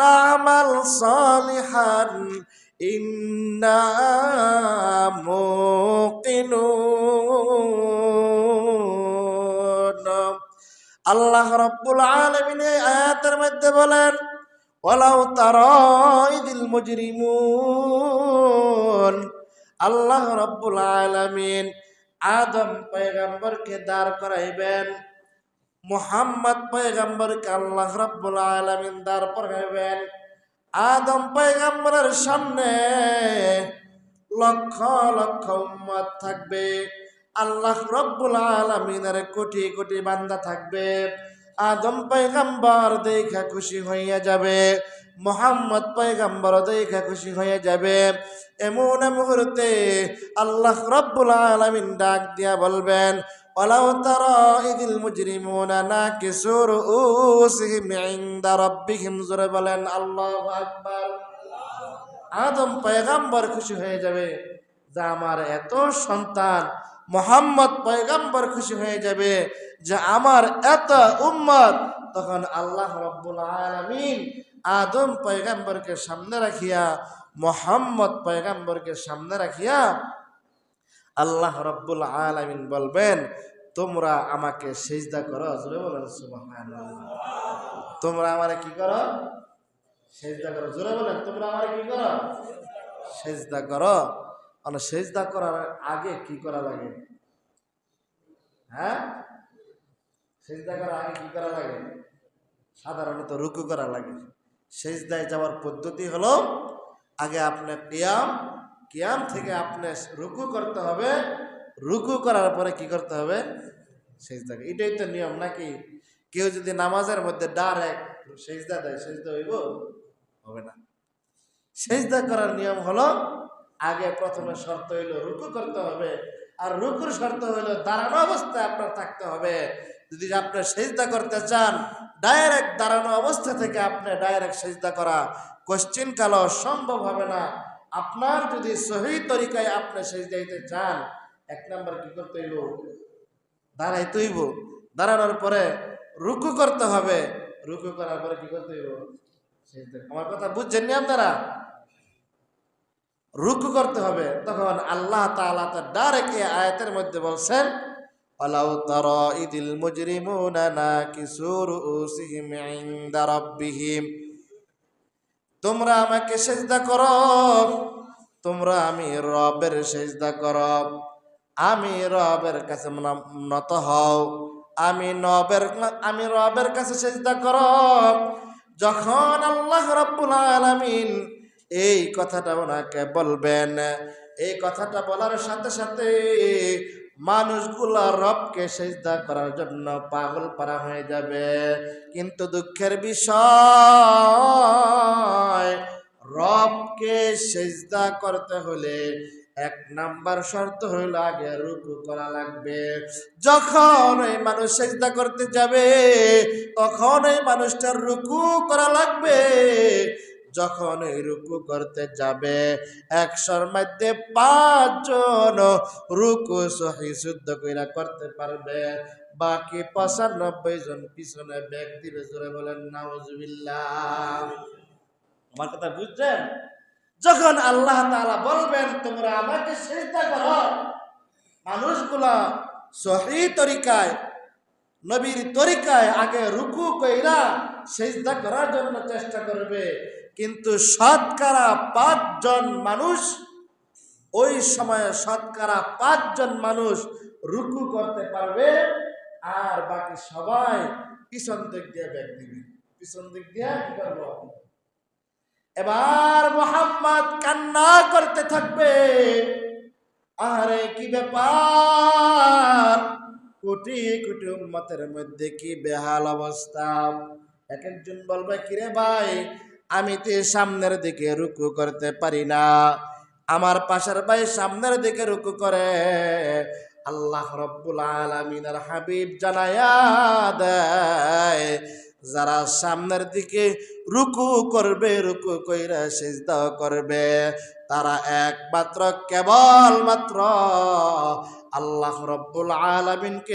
নামাল সালিহান, ইন্না আল্লাহ রব্বুল আলামিন এই আয়াতের মধ্যে বলেন, ওয়ালাউ তারাইদিল মুজরিমুন। আল্লাহ রব্বুল আলামিন আদম পয়গম্বরকে দাঁড় করাইবেন। মুহাম্মদ পয়গম্বরকে আল্লাহ রব্বুল আলমিন দাঁড় করাইবেন আদম পয়গম্বরের সামনে লক্ষ লক্ষ উম্মত থাকবে, আল্লাহ রব্বুল আলমিনের কোটি কোটি বান্দা থাকবে, আদম পয়গম্বর দেখা খুশি হইয়া যাবে, মোহাম্মদ পয়গম্বর দেখা খুশি হয়ে যাবে। এমন মুহূর্তে আল্লাহ রব্বুল আলমিন ডাক দিয়া বলবেন ولو ترى إذ المجرمون ناكسوا رؤوسهم عند ربهم জোরে বলেন আল্লাহু আকবার আদম পয়গাম্বর খুশি হয়ে যাবে যে আমার এত সন্তান মোহাম্মদ পয়গাম্বর খুশি হয়ে যাবে যে আমার এত উম্মত তখন আল্লাহ রব্বুল আলামিন আদম পয়গাম্বরকে সামনে রাখিয়া মোহাম্মদ পয়গাম্বরকে সামনে রাখিয়া আল্লাহ রব্বুল আলামিন বলবেন, তোমরা আমাকে সেজদা করো। জোরে বলেন তোমরা আমারে কি করো? সেজদা করো। জোরে বলেন, তোমরা আমারে কি করো? সেজদা করো। মানে সেজদা করার আগে কি করা লাগে? হ্যাঁ? সেজদা করার আগে কি করা লাগে? সাধারণত রুকু করা লাগে। সেজদায় যাওয়ার পদ্ধতি হলো, আগে আপনার কিয়াম কিয়াম থেকে আপনি রুকু করতে হবে। রুকু করার পরে কি করতে হবে? সেজদা। এটাই তো নিয়ম নাকি? কেউ যদি নামাজের মধ্যে ডাইরেক্ট সেজদা দেয়, সেজদা হইব? হবে না। সেজদা করার নিয়ম হলো, আগে প্রথমে শর্ত হইল রুকু করতে হবে। আর রুকুর শর্ত হইল দাঁড়ানো অবস্থায় আপনার থাকতে হবে। যদি আপনি সেজদা করতে চান ডাইরেক্ট দাঁড়ানো অবস্থা থেকে আপনি ডাইরেক্ট সেজদা করা। কোশ্চিন কালো, সম্ভব হবে না। আপনার যদি সহি তরিকায় আপনি সেজদা দিতে চান, এক নাম্বার কি করতে হইব? দাঁড়াইতে হইব। দাঁড়ানোর পরে রুকু করতে হবে। রুকু করার পরে কি করতে হইব? আমার কথা বুঝছেন আপনারা? রুকু করতে হবে। তখন আল্লাহ তাআলা তার ডাইরেক্ট এই আয়াতের মধ্যে বলছেন তারা ইদিল মুজরিমুনা নাকিসু রাব্বিহিম। তোমরা আমাকে সেজদা করো। তোমরা আমি রবের সেজদা করো। আমি রবের কাছে নত হও। আমি নবের আমি রবের কাছে সেজদা করো। যখন আল্লাহ রাব্বুল আলামিন এই কথাটা ওনাকে বলবেন, এই কথাটা বলার সাথে সাথে মানুষগুলা রবকে সেজদা করার জন্য পাগল পারা হয়ে যাবে। কিন্তু দুঃখের বিষয়, রবকে সেজদা করতে হলে এক নাম্বার শর্ত হইল আগে রুকু করা লাগবে। যখন ওই মানুষ সেজদা করতে যাবে, তখন ওই মানুষটার রুকু করা লাগবে। যখন রুকু করতে যাবে একশোর মধ্যে পাঁচজন রুকু সহি শুদ্ধ কইরা করতে পারবে। বাকি পঁচানব্বই জন পিছনে দিবে, জোরে বলেন, নাউজুবিল্লাহ। আমার কথা বুঝছেন? যখন আল্লাহ তালা বলবেন, তোমরা আমাকে সেজদা করো। মানুষগুলা সহি তরিকায় নবীর তরিকায় আগে রুকু কইরা সেজদা করার জন্য চেষ্টা করবে। কিন্তু শতকরা পাঁচজন মানুষ, ওই সময়ে শতকরা পাঁচজন মানুষ রুকু করতে পারবে, আর বাকি সবাই পিছন দিক দিয়ে ব্যাগ দিবে। পিছন দিক দিয়ে কি এবার মোহাম্মদ কান্না করতে থাকবে। আরে কি ব্যাপার? কোটি কোটি উম্মতের মধ্যে কি বেহাল অবস্থা? এক একজন বলবে, কিরে ভাই, আমি তো সামনের দিকে রুকু করতে পারি না। আমার পাশের ভাই সামনের দিকে রুকু করে। আল্লাহ রব্বুল আলমিনের হাবিব জানায়া দেয়, যারা সামনের দিকে রুকু করবে, রুকু কইরা সিজদা করবে, তারা একমাত্র কেবল মাত্র আল্লাহ রব্বুল আলমিনকে